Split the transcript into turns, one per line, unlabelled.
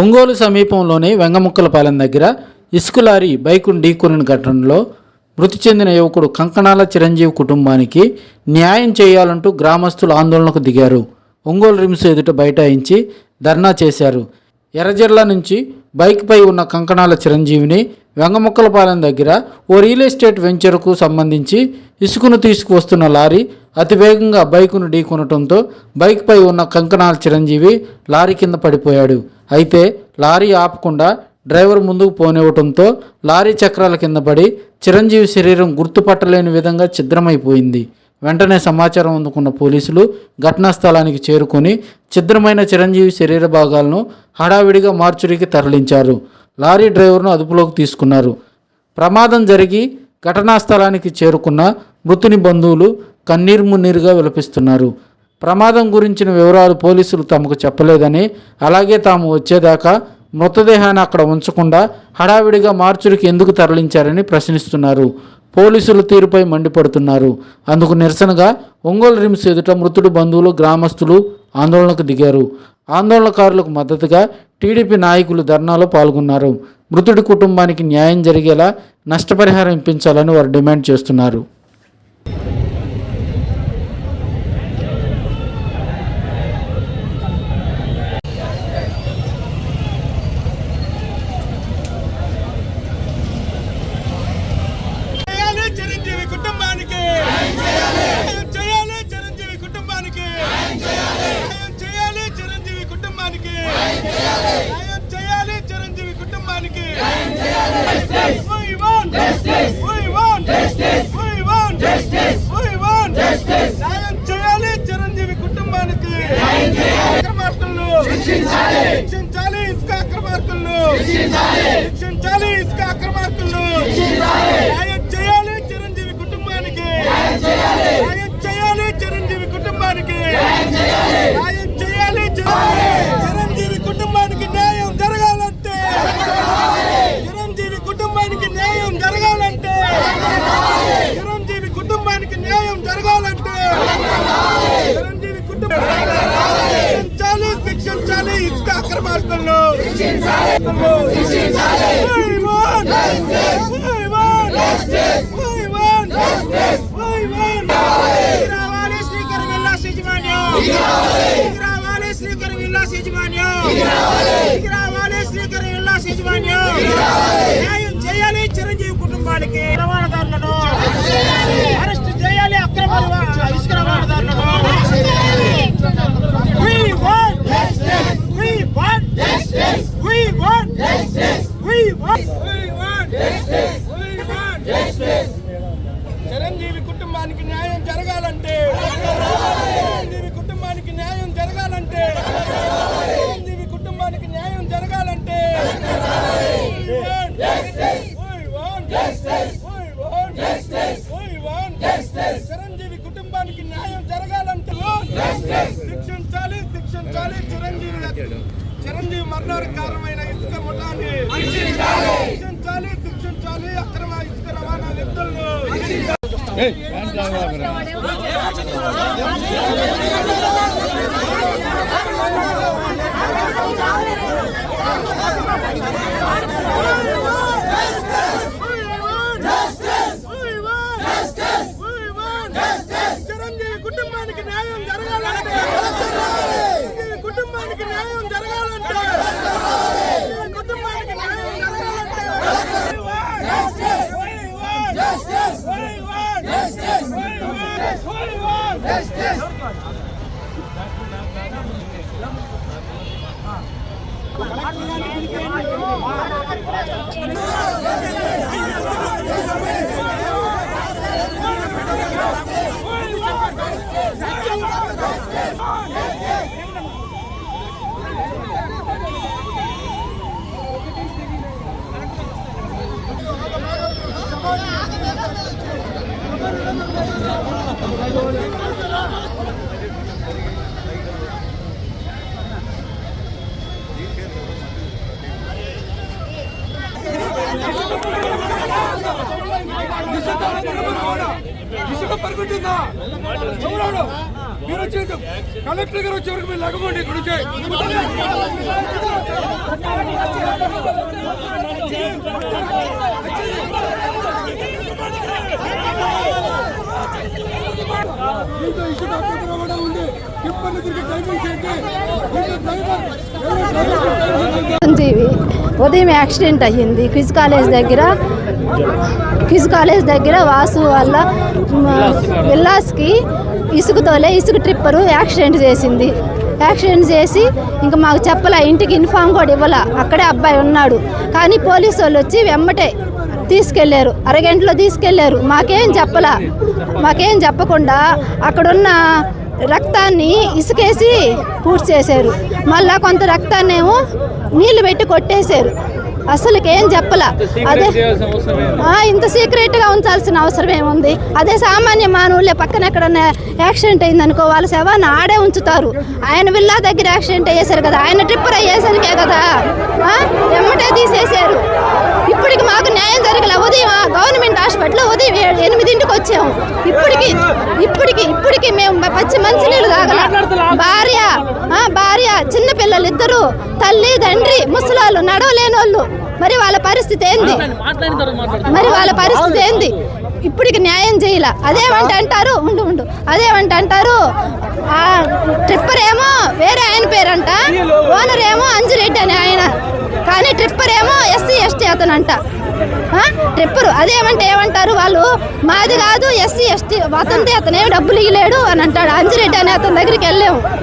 ఒంగోలు సమీపంలోని వెంగముక్కలపాలెం దగ్గర ఇసుక లారీ బైకును ఢీకొనిన ఘటనలో మృతి చెందిన యువకుడు కంకణాల చిరంజీవి కుటుంబానికి న్యాయం చేయాలంటూ గ్రామస్తులు ఆందోళనకు దిగారు. ఒంగోలు రిమ్స్ ఎదుట బైఠాయించి ధర్నా చేశారు. ఎర్రజర్ల నుంచి బైక్పై ఉన్న కంకణాల చిరంజీవిని వెంగముక్కలపాలెం దగ్గర ఓ రియల్ ఎస్టేట్ వెంచర్కు సంబంధించి ఇసుకను తీసుకువస్తున్న లారీ అతివేగంగా బైకును ఢీకొనటంతో బైక్పై ఉన్న కంకణాల చిరంజీవి లారీ కింద పడిపోయాడు. అయితే లారీ ఆపకుండా డ్రైవర్ ముందుకు పోనివ్వటంతో లారీ చక్రాల కింద పడి చిరంజీవి శరీరం గుర్తుపట్టలేని విధంగా ఛిద్రమైపోయింది. వెంటనే సమాచారం అందుకున్న పోలీసులు ఘటనా స్థలానికి చేరుకొని ఛిద్రమైన చిరంజీవి శరీర భాగాలను హడావిడిగా మార్చురికి తరలించారు. లారీ డ్రైవర్ను అదుపులోకి తీసుకున్నారు. ప్రమాదం జరిగి ఘటనా స్థలానికి చేరుకున్న మృతుని బంధువులు కన్నీరు మున్నీరుగా విలపిస్తున్నారు. ప్రమాదం గురించిన వివరాలు పోలీసులు తమకు చెప్పలేదని అలాగే తాము వచ్చేదాకా మృతదేహాన్ని అక్కడ ఉంచకుండా హడావిడిగా మార్చురికి ఎందుకు తరలించారని ప్రశ్నిస్తున్నారు. పోలీసుల తీరుపై మండిపడుతున్నారు. అందుకు నిరసనగా ఒంగోలు రిమ్స్ ఎదుట మృతుడు బంధువులు గ్రామస్తులు ఆందోళనకు దిగారు. ఆందోళనకారులకు మద్దతుగా టీడీపీ నాయకులు ధర్నాలో పాల్గొన్నారు. మృతుడి కుటుంబానికి న్యాయం జరిగేలా నష్టపరిహారం ఇప్పించాలని వారు డిమాండ్ చేస్తున్నారు
చేయాలి చిరంజీవి కుటుంబానికి న్యాయం చేయాలి చిరంజీవి కుటుంబానికి న్యాయం చేయాలి చిరంజీవి కుటుంబానికి న్యాయం చేయాలి చిరంజీవి కుటుంబానికి We want justice. We want justice. We want justice. We want justice. న్యాయం చేయాలి చిరంజీవి కుటుంబానికి అక్రమార్కులను శిక్షించాలి శిక్షించాలి ఇసుక అక్రమార్కులను శిక్షించాలి శిక్షించాలి ఇసుక అక్రమార్కులను న్యాయం చేయాలి చిరంజీవి కుటుంబానికి న్యాయం చేయాలి చిరంజీవి కుటుంబానికి న్యాయం చేయాలి చిరంజీవి- చిరంజీవి కుటుంబానికి న్యాయం జరగాలంటే చిరంజీవి కుటుంబానికి న్యాయం జరగాలంటే చిరంజీవి కుటుంబానికి న్యాయం జరగాలంటే చిరంజీవి కుటుంబం శిక్షించాలి శిక్షించాలి ఇసుక అక్రమార్కులను We want justice. We want justice. We want justice. We want justice. రావాలి శ్రీకర విల్లాస్ యజమాన్యం రావాలి శ్రీకర విల్లాస్ యజమాన్యం రావాలి శ్రీకర విల్లాస్ యజమాన్యం న్యాయం చేయాలి చిరంజీవి కుటుంబానికి. రవాణాదారులను అరెస్ట్ చేయాలి అక్రమ రవా- ఇసుక రవాణాదారులను. కారణమైన ఇసుక ముఠాన్ని శిక్షించాలి శిక్షించాలి అక్రమ ఇసుక రవాణా వ్యక్తులను చిరంజీవి కుటుంబానికి న్యాయం కుటుంబానికి న్యాయం ஆ.
చుక్క పరుగుతుందా? చూడాడు మీరు వచ్చి కలెక్టర్ గారు వచ్చే వరకు మీరు లగమండి ఇక్కడ నుంచి. మీతో ఇష్యూ డాక్టర్ ఉంది. టిప్పర్ని తిరిగి డ్రైవింగ్
చేయండి. ఉదయం యాక్సిడెంట్ అయ్యింది. క్విజ్ కాలేజ్ దగ్గర క్విజ్ కాలేజ్ దగ్గర వాసు వల్ల విల్లాస్కి ఇసుకతోలే ఇసుక ట్రిప్పరు యాక్సిడెంట్ చేసింది. యాక్సిడెంట్ చేసి ఇంకా మాకు చెప్పలే ఇంటికి ఇన్ఫామ్ కూడా ఇవ్వాల. అక్కడే అబ్బాయి ఉన్నాడు. కానీ పోలీసు వాళ్ళు వచ్చి వెమ్మటే తీసుకెళ్ళారు. అరగంటలో తీసుకెళ్ళారు. మాకేం చెప్పలా. మాకేం చెప్పకుండా అక్కడున్న రక్తాన్ని ఇసుకేసి పూర్తి చేశారు మళ్ళా కొంత రక్తాన్నేమో నీళ్ళు పెట్టి కొట్టేశారు. అసలుకి ఏం చెప్పలా అదే ఆ, ఇంత సీక్రెట్గా ఉంచాల్సిన అవసరం ఏముంది? అదే సామాన్య మానవులే పక్కన ఎక్కడన్నా యాక్సిడెంట్ అయింది అనుకో వాళ్ళ శవాన్ని ఆడే ఉంచుతారు. ఆయన విల్లా దగ్గర యాక్సిడెంట్ అయ్యేశారు కదా ఆయన ట్రిప్పర్ అయ్యేసరికే కదా ఆ, ఎమ్మటే తీసేశారు. ఇప్పటికి మాకు న్యాయం వాళ్ళు. మరి వాళ్ళ పరిస్థితి ఏంది? మరి వాళ్ళ పరిస్థితి ఏంది? ఇప్పటికి న్యాయం చేయాల? అదేమంటే అంటారు. ఉండు ఉండు. అదేమంటే అంటారు. ఆ ట్రిప్పర్ ఏమో వేరే ఆయన పేరంట. ఓనర్ ఏమో అంజురెడ్డి అని ఆయన. కానీ ట్రిప్పర్ ఏమో ఎస్సీ ఎస్టీ అతనంట. ఆ? ట్రిప్పరు. అదేమంటే ఏమంటారు వాళ్ళు? మాది కాదు ఎస్సీ ఎస్టీ. అతనిది అతను ఏమి డబ్బులు ఇవ్వలేడు అని అంటాడు. అంజిరెడ్డి అనే అతని దగ్గరికి వెళ్ళాము.